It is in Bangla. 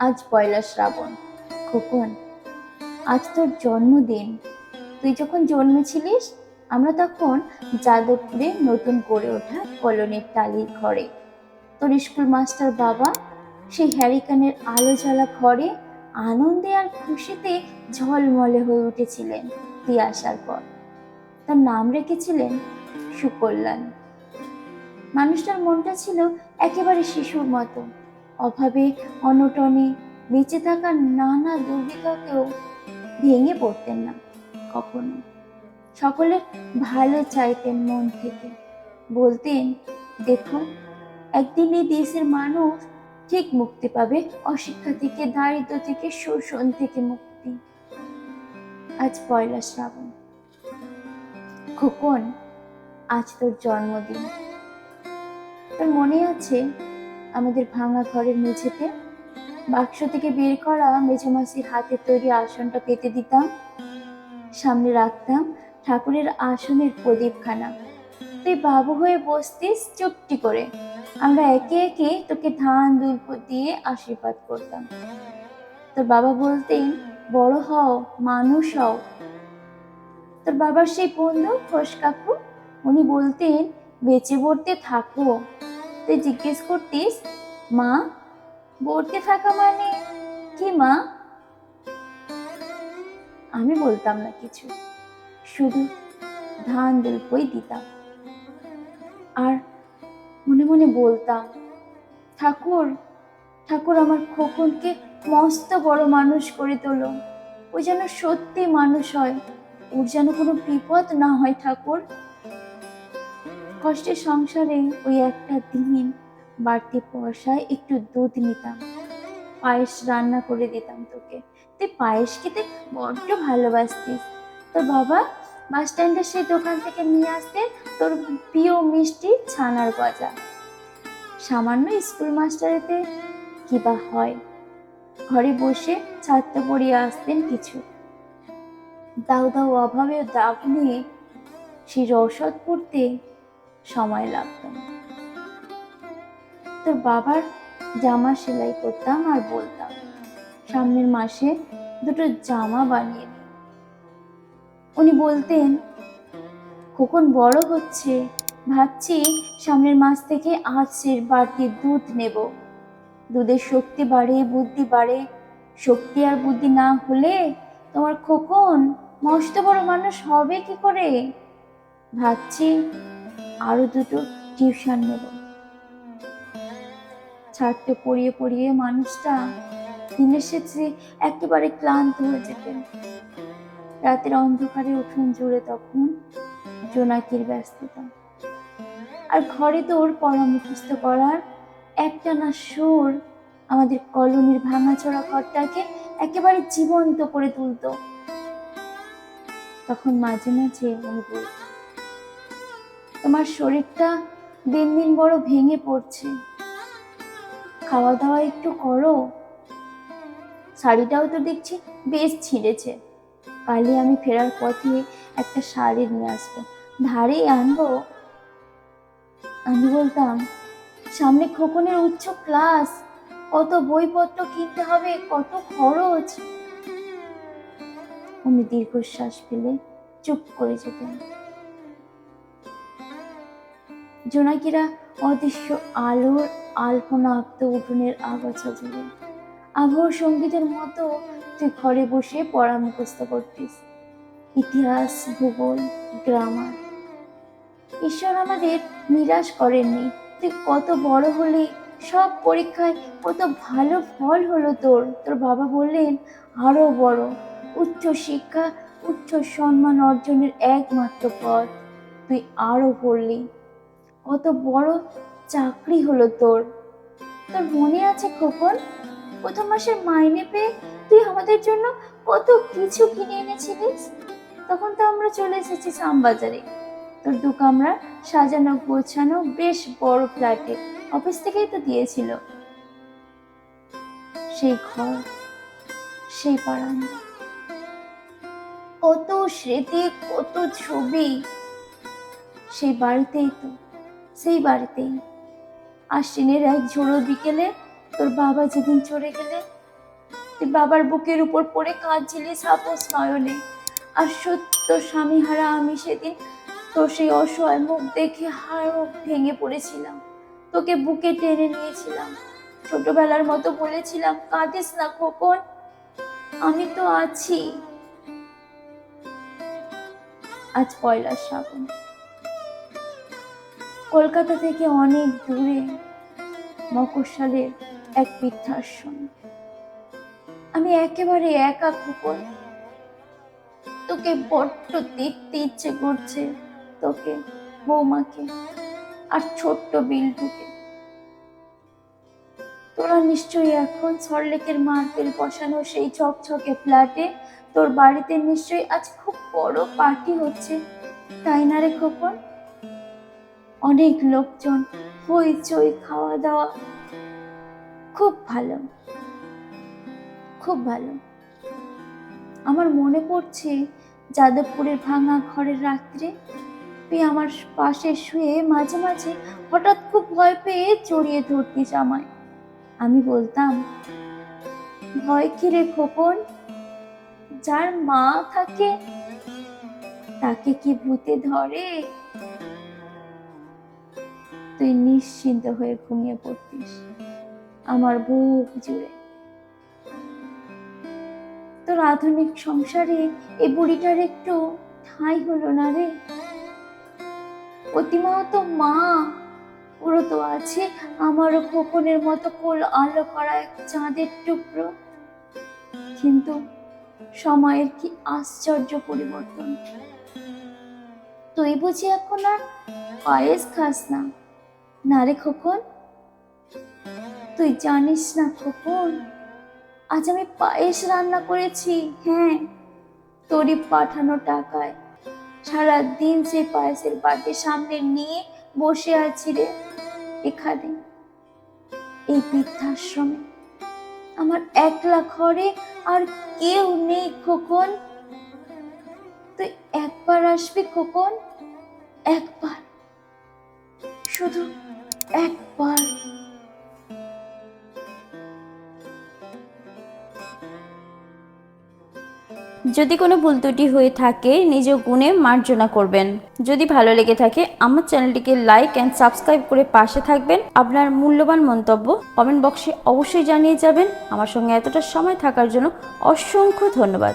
আজ পয়লা শ্রাবণ। খোকন, আজ তোর জন্মদিন। তুই যখন জন্মেছিলিস, আমরা তখন যাদবপুরে নতুন করে ওঠা কলোনির টালির ঘরে। তোর স্কুল মাস্টার বাবা সেই হ্যারিকানের আলো জ্বালা ঘরে আনন্দে আর খুশিতে ঝলমলে হয়ে উঠেছিলেন তুই আসার পর। তার নাম রেখেছিলেন সুকল্যাণ। মানুষটার মনটা ছিল একেবারে শিশুর মতো। অভাবে, অনটনে বেঁচে থাকা নানা দুর্বিপাকেও ভেঙে পড়তেন না কখনো। সকলের ভালো চাইতেন মন থেকে। বলতেন, দেখুন, একদিন এই দেশের মানুষ ঠিক মুক্তি পাবে, অশিক্ষা থেকে, দারিদ্র থেকে, শোষণ থেকে মুক্তি। আজ পয়লা শ্রাবণ। খোকন, আজ তোর জন্মদিন। তোর মনে আছে আমাদের ভাঙা ঘরের মেঝেতে। বাক্স থেকে বের করা মেঝামাসির হাতে তৈরি আসনটা পেতে দিতাম। সামনে রাখতাম ঠাকুরের আসনের প্রদীপখানা। তুই বাবু হয়ে বসতিস চুপটি করে। আমরা একে একে তোকে ধান দুর্ভ দিয়ে আশীর্বাদ করতাম। তোর বাবা বলতেন বড় হও, মানুষ হও। তোর বাবার সেই বন্ধু ঘোষ কাকু। উনি বলতেন, বেঁচে পড়তে থাকো। তুই জিজ্ঞেস করতিস, মা পড়তে থাকা মানে কি, মা? আমি বলতাম না কিছু, শুধু ধান দুল্পই দিতাম। আর মনে মনে বলতাম, ঠাকুর ঠাকুর আমার খোকনকে মস্ত বড় মানুষ করে তোলো, ও যেন সত্যি মানুষ হয়, ওর যেন কোনো বিপদ না হয়, ঠাকুর। কষ্টের সংসারে ওই একটা দিন বাড়তি পয়সায় একটু দুধ নিতাম। পায়েস রান্না করে দিতাম তোকে। তুই পায়েস খেতে বড্ড ভালোবাসতিস। তোর বাবা বাস স্ট্যান্ডের সেই দোকান থেকে নিয়ে আসতেন তোর প্রিয় মিষ্টি ছানার গজা। সামান্য স্কুল মাস্টারেতে কি বা হয়? ঘরে বসে ছাত্র পড়িয়ে আসতেন কিছু। দাও দাও অভাবে দাগ নিয়ে সেই রসদ পড়তে সময় লাগতো না। তোর বাবার জামা সেলাই করতাম আর বলতাম, সামনের মাসে দুটো জামা বানিয়ে উনি বলতেন, খোকন বড় হচ্ছে, ভাবছি সামনের মাস থেকে আজের বাড়তি দুধ নেব। দুধের শক্তি বাড়ে, বুদ্ধি বাড়ে। শক্তি আর বুদ্ধি না হলে তোমার খোকন মস্ত বড় মানুষ হবে কি করে? ভাবছি আরও দুটো টিউশন নেব। ছাত্র পড়িয়ে পড়িয়ে মানুষটা দিনের শেষে একেবারে ক্লান্ত হয়ে যেতেন রাতের অন্ধকারে উঠুন জুড়ে তখন জোনাকির ব্যস্ততা। আর ঘরে তোর পড়া মুখস্থ করার একটা না সুর আমাদের কলোনির ভাঙাচোরা ঘরটাকে একেবারে জীবন্ত করে তুলতো। তখন মাঝে মাঝে আমি বলতাম তোমার শরীরটা দিন দিন বড় ভেঙে পড়ছে। খাওয়া দাওয়া একটু করো। শাড়িটাও তো দেখছি বেশ ছিঁড়েছে। কালই আমি ফেরার পথে একটা শাড়ি নিয়ে আসব। ধারেই আনব। আমি বলতাম, সামনে খোকনের উচ্চ ক্লাস। কত বইপত্র কিনতে হবে, কত খরচ। উনি দীর্ঘশ্বাস ফেলে চুপ করে যেতেন। জোনাকিরা অদৃশ্য আলোর আলপনা আঁকত উঠোনের আগাছা জুড়ে। আবহাওয়া সঙ্গীতের মতো তুই ঘরে বসে পড়া মুখস্থ করতিস। ইতিহাস, ভূগোল, গ্রামার। ঈশ্বর আমাদের নিরাশ করেননি। তুই কত বড় হলি, সব পরীক্ষায় কত ভালো ফল হলো তোর। তোর বাবা বললেন, আরও বড়। উচ্চ শিক্ষা, উচ্চ সম্মান অর্জনের একমাত্র পথ। তুই আরও পড়লি। কত বড় চাকরি হলো তোর। তোর মনে আছে খোকন? প্রথম মাসের মাইনে পেয়ে তুই আমাদের জন্য কত কিছু কিনে এনেছিলিস? তখন তো আমরা চলে এসেছি শ্যামবাজারে। তোর দু কামরা সাজানো গোছানো বেশ বড় ফ্ল্যাটে অফিস থেকেই তো দিয়েছিল। সেই ঘর, সেই বারান্দা। কত স্মৃতি, কত ছবি। সেই বাড়িতেই তো সেই বাড়িতেই আশ্বিনের এক ঝোড়ো বিকেলে তোর বাবা যেদিন চলে গেলে তুই বাবার বুকের উপর পড়ে কাঁদছিলি সাপোস নয়নে। আর সত্য স্বামী হারা আমি সেদিন তোর সেই অসহায় মুখ দেখে হাড় ভেঙে পড়েছিলাম। তোকে বুকে টেনে নিয়েছিলাম। ছোটবেলার মতো বলেছিলাম, কাঁদিস না খোকন, আমি তো আছি। আজ পয়লা শ্রাবণ। কলকাতা থেকে অনেক দূরে মকরশালের এক বৃদ্ধাশ্রম। আমি একেবারে একা খোকন তোকে বড্ড দেখতে ইচ্ছে করছে তোকে, বৌমাকে আর ছোট্ট বিল্টুকে। তোরা নিশ্চয়ই এখন সরলেকের মার্বেল বসানো সেই ঝকঝকে ফ্ল্যাটে, তোর বাড়িতে নিশ্চয়ই আজ খুব বড় পার্টি হচ্ছে, তাই না রে খোকন? অনেক লোকজন, হইচই খাওয়া দাওয়া খুব ভালো। খুব ভালো। আমার মনে পড়ছে যাদবপুরের ভাঙা ঘরের রাত্রে তুই আমার পাশে শুয়ে মাঝে মাঝে হঠাৎ খুব ভয় পেয়ে জড়িয়ে ধরতিস আমায়। আমি বলতাম, ভয় কি রে খোকন? যার মা থাকে, তাকে কি ভূতে ধরে? তুই নিশ্চিন্ত হয়ে ঘুমিয়ে পড়তিস। আমার বুক জুড়ে। তোর আধুনিক সংসারে এই বুড়িটার একটু ঠাঁই হলো না রে। প্রতিমাও তো মা, ওরও তো আছে, আমারও খোকনের মতো কোল আলো করা এক চাঁদের টুকরো। কিন্তু সময়ের কি আশ্চর্য পরিবর্তন। তুই বুঝি এখন আর পায়েস খাস না? না রে খোকন। তুই জানিস না খোকন, আজ আমি পায়েস রান্না করেছি হ্যাঁ। তোরই পাঠানো টাকায় সারা দিন সেই পায়েসের বাটি সামনে নিয়ে বসে আছি রে এখানে। এই বৃদ্ধাশ্রমে আমার একলা ঘরে আর কেউ নেই খোকন। তুই একবার আসবি খোকন, একবার। শুধু একবার। যদি কোনো ভুল ত্রুটি হয়ে থাকে, নিজ গুণে মার্জনা করবেন। যদি ভালো লেগে থাকে, আমার চ্যানেলটিকে লাইক অ্যান্ড সাবস্ক্রাইব করে পাশে থাকবেন। আপনার মূল্যবান মন্তব্য কমেন্ট বক্সে অবশ্যই জানিয়ে যাবেন। আমার সঙ্গে এতটা সময় থাকার জন্য অসংখ্য ধন্যবাদ।